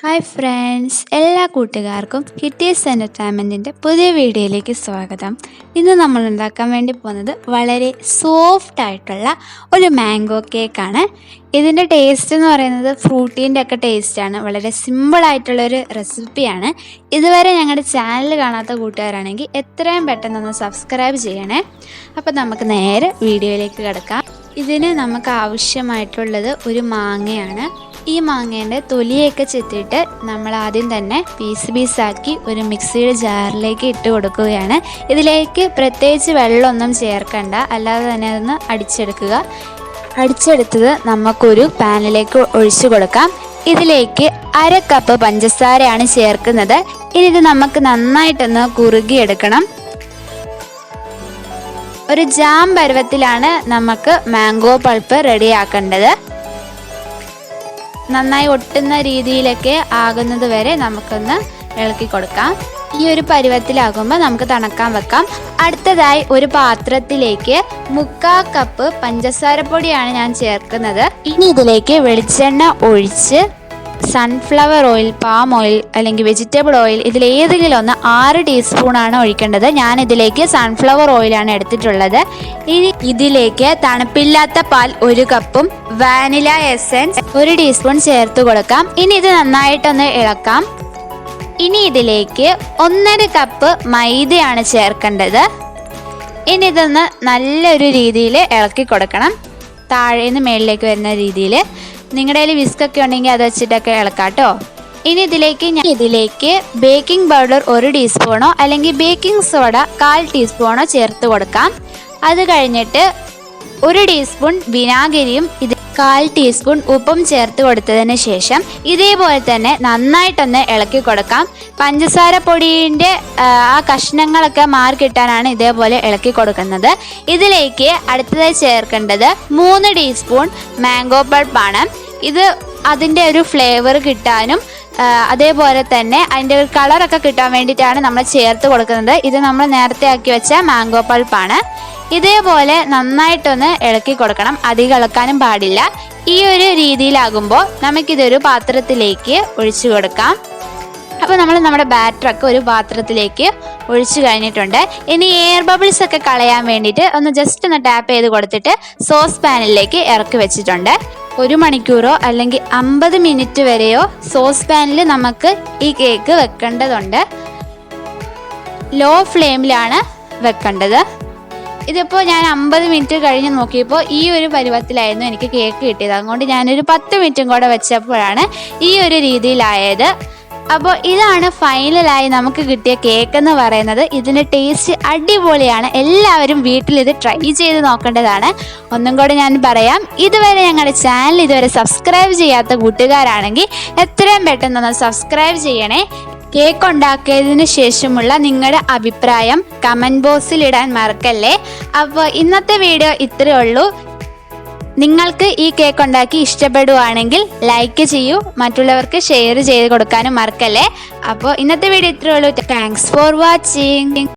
Hi friends എല്ലാ കൂട്ടുകാർക്കും Kitty's എന്റർടൈൻമെന്റിന്റെ പുതിയ വീഡിയോയിലേക്ക് സ്വാഗതം. ഇന്ന് നമ്മൾ ഉണ്ടാക്കാൻ വേണ്ടി പോകുന്നത് വളരെ സോഫ്റ്റ് ആയിട്ടുള്ള ഒരു മാംഗോ കേക്കാണ് ഇതിന്റെ ടേസ്റ്റ് എന്ന് പറയുന്നത് ഫ്രൂട്ടീന്റെ ഒക്കെ ടേസ്റ്റാണ് വളരെ സിമ്പിളായിട്ടുള്ളൊരു റെസിപ്പിയാണ് ഇതുവരെ ഞങ്ങളുടെ ചാനൽ കാണാത്ത കൂട്ടുകാരാണെങ്കിൽ എത്രയും പെട്ടെന്ന് സബ്സ്ക്രൈബ് ചെയ്യണേ. അപ്പോൾ നമുക്ക് നേരെ വീഡിയോയിലേക്ക് കിടക്കാം. ഇതിന് നമുക്ക് ആവശ്യമായിട്ടുള്ളത് ഒരു മാങ്ങയാണ്. ഈ മാങ്ങേന്റെ തൊലിയൊക്കെ ചെത്തിയിട്ട് നമ്മൾ ആദ്യം തന്നെ പീസ് പീസാക്കി ഒരു മിക്സിയുടെ ജാറിലേക്ക് ഇട്ട് കൊടുക്കുകയാണ്. ഇതിലേക്ക് പ്രത്യേകിച്ച് വെള്ളമൊന്നും ചേർക്കണ്ട. അല്ലാതെ തന്നെ അതൊന്ന് അടിച്ചെടുക്കുക. അടിച്ചെടുത്തത് നമുക്കൊരു പാനിലേക്ക് ഒഴിച്ചു കൊടുക്കാം. ഇതിലേക്ക് അര കപ്പ് പഞ്ചസാരയാണ് ചേർക്കുന്നത്. ഇനി ഇത് നമുക്ക് നന്നായിട്ടൊന്ന് കുറുകിയെടുക്കണം. ഒരു ജാം പരുവത്തിലാണ് നമുക്ക് മാംഗോ പൾപ്പ് റെഡിയാക്കേണ്ടത് നന്നായി ഒട്ടുന്ന രീതിയിലൊക്കെ ആകുന്നത് വരെ നമുക്കൊന്ന് ഇളക്കി കൊടുക്കാം. ഈ ഒരു പരുവത്തിലാകുമ്പോൾ നമുക്ക് തണക്കാൻ വെക്കാം. അടുത്തതായി ഒരു പാത്രത്തിലേക്ക് മുക്കാ കപ്പ് പഞ്ചസാര പൊടിയാണ് ഞാൻ ചേർക്കുന്നത്. ഇനി ഇതിലേക്ക് വെളിച്ചെണ്ണ ഒഴിച്ച് സൺഫ്ലവർ ഓയിൽ പാം ഓയിൽ അല്ലെങ്കിൽ വെജിറ്റബിൾ ഓയിൽ ഇതിൽ ഏതെങ്കിലും ഒന്ന് ആറ് ടീസ്പൂണാണ് ഒഴിക്കേണ്ടത്. ഞാൻ ഇതിലേക്ക് സൺഫ്ലവർ ഓയിലാണ് എടുത്തിട്ടുള്ളത്. ഇനി ഇതിലേക്ക് തണുപ്പില്ലാത്ത പാൽ ഒരു കപ്പും വാനില എസൻസ് ഒരു ടീസ്പൂൺ ചേർത്ത് കൊടുക്കാം. ഇനി ഇത് നന്നായിട്ടൊന്ന് ഇളക്കാം. ഇനി ഇതിലേക്ക് ഒന്നര കപ്പ് മൈദയാണ് ചേർക്കേണ്ടത്. ഇനി ഇതൊന്ന് നല്ലൊരു രീതിയിൽ ഇളക്കി കൊടുക്കണം. താഴേന്ന് മേളിലേക്ക് വരുന്ന രീതിയിൽ നിങ്ങളുടെ കയ്യിൽ വിസ്കൊക്കെ ഉണ്ടെങ്കിൽ അത് വെച്ചിട്ടൊക്കെ ഇളക്കാം കേട്ടോ ഇനി ഇതിലേക്ക് ഞാൻ ഇതിലേക്ക് ബേക്കിംഗ് പൗഡർ ഒരു ടീസ്പൂണോ അല്ലെങ്കിൽ ബേക്കിംഗ് സോഡ കാൽ ടീസ്പൂണോ ചേർത്ത് കൊടുക്കാം. അത് കഴിഞ്ഞിട്ട് ഒരു ടീസ്പൂൺ വിനാഗിരിയും ഇത് കാൽ ടീസ്പൂൺ ഉപ്പും ചേർത്ത് കൊടുത്തതിന് ശേഷം ഇതേപോലെ തന്നെ നന്നായിട്ടൊന്ന് ഇളക്കി കൊടുക്കാം. പഞ്ചസാര പൊടിയിന്റെ ആ കഷ്ണങ്ങളൊക്കെ മാറി കിട്ടാനാണ് ഇതേപോലെ ഇളക്കി കൊടുക്കുന്നത്. ഇതിലേക്ക് അടുത്തതായി ചേർക്കേണ്ടത് മൂന്ന് ടീസ്പൂൺ മാംഗോ പൾപ്പാണ് ഇത് അതിന്റെ ഒരു ഫ്ലേവർ കിട്ടാനും അതേപോലെ തന്നെ അതിന്റെ ഒരു കളറൊക്കെ കിട്ടാൻ വേണ്ടിയിട്ടാണ് നമ്മൾ ചേർത്ത് കൊടുക്കുന്നത്. ഇത് നമ്മൾ നേരത്തെ ആക്കി വെച്ച മാംഗോ പൾപ്പാണ്. ഇതേപോലെ നന്നായിട്ടൊന്ന് ഇളക്കി കൊടുക്കണം. അധികം ഇളക്കാനും പാടില്ല. ഈ ഒരു രീതിയിലാകുമ്പോൾ നമുക്കിതൊരു പാത്രത്തിലേക്ക് ഒഴിച്ചു കൊടുക്കാം. അപ്പോൾ നമ്മൾ നമ്മുടെ ബാറ്ററൊക്കെ ഒരു പാത്രത്തിലേക്ക് ഒഴിച്ചു കഴിഞ്ഞിട്ടുണ്ട്. ഇനി എയർ ബബിൾസ് ഒക്കെ കളയാൻ വേണ്ടിയിട്ട് ഒന്ന് ജസ്റ്റ് ഒന്ന് ടാപ്പ് ചെയ്ത് കൊടുത്തിട്ട് സോസ് പാനിലേക്ക് ഇറക്കി വെച്ചിട്ടുണ്ട്. ഒരു മണിക്കൂറോ അല്ലെങ്കിൽ അമ്പത് മിനിറ്റ് വരെയോ സോസ് പാനിൽ നമുക്ക് ഈ കേക്ക് വെക്കേണ്ടതുണ്ട്. ലോ ഫ്ലെയിമിലാണ് വെക്കേണ്ടത്. ഇതിപ്പോൾ ഞാൻ അമ്പത് മിനിറ്റ് കഴിഞ്ഞ് നോക്കിയപ്പോൾ ഈ ഒരു പരുവത്തിലായിരുന്നു എനിക്ക് കേക്ക് കിട്ടിയത്. അതുകൊണ്ട് ഞാനൊരു പത്ത് മിനിറ്റും കൂടെ വെച്ചപ്പോഴാണ് ഈ ഒരു രീതിയിലായത്. അപ്പോൾ ഇതാണ് ഫൈനലായി നമുക്ക് കിട്ടിയ കേക്ക് എന്ന് പറയുന്നത്. ഇതിന്റെ ടേസ്റ്റ് അടിപൊളിയാണ്. എല്ലാവരും വീട്ടിൽ ഇത് ട്രൈ ചെയ്ത് നോക്കേണ്ടതാണ്. ഒന്നും കൂടെ ഞാൻ പറയാം. ഇതുവരെ ഞങ്ങളുടെ ചാനൽ ഇതുവരെ സബ്സ്ക്രൈബ് ചെയ്യാത്ത കൂട്ടുകാരാണെങ്കിൽ എത്രയും പെട്ടെന്ന് സബ്സ്ക്രൈബ് ചെയ്യണേ. കേക്ക് ഉണ്ടാക്കിയതിന് ശേഷമുള്ള നിങ്ങളുടെ അഭിപ്രായം കമന്റ് ബോക്സിൽ ഇടാൻ മറക്കല്ലേ? അപ്പോൾ ഇന്നത്തെ വീഡിയോ ഇത്രയേ ഉള്ളൂ. നിങ്ങൾക്ക് ഈ കേക്ക് ഉണ്ടാക്കി ഇഷ്ടപ്പെടുവാണെങ്കിൽ ലൈക്ക് ചെയ്യൂ. മറ്റുള്ളവർക്ക് ഷെയർ ചെയ്ത് കൊടുക്കാനും മറക്കല്ലേ? അപ്പോൾ ഇന്നത്തെ വീഡിയോ ഇത്രയേ ഉള്ളൂ. Thanks for watching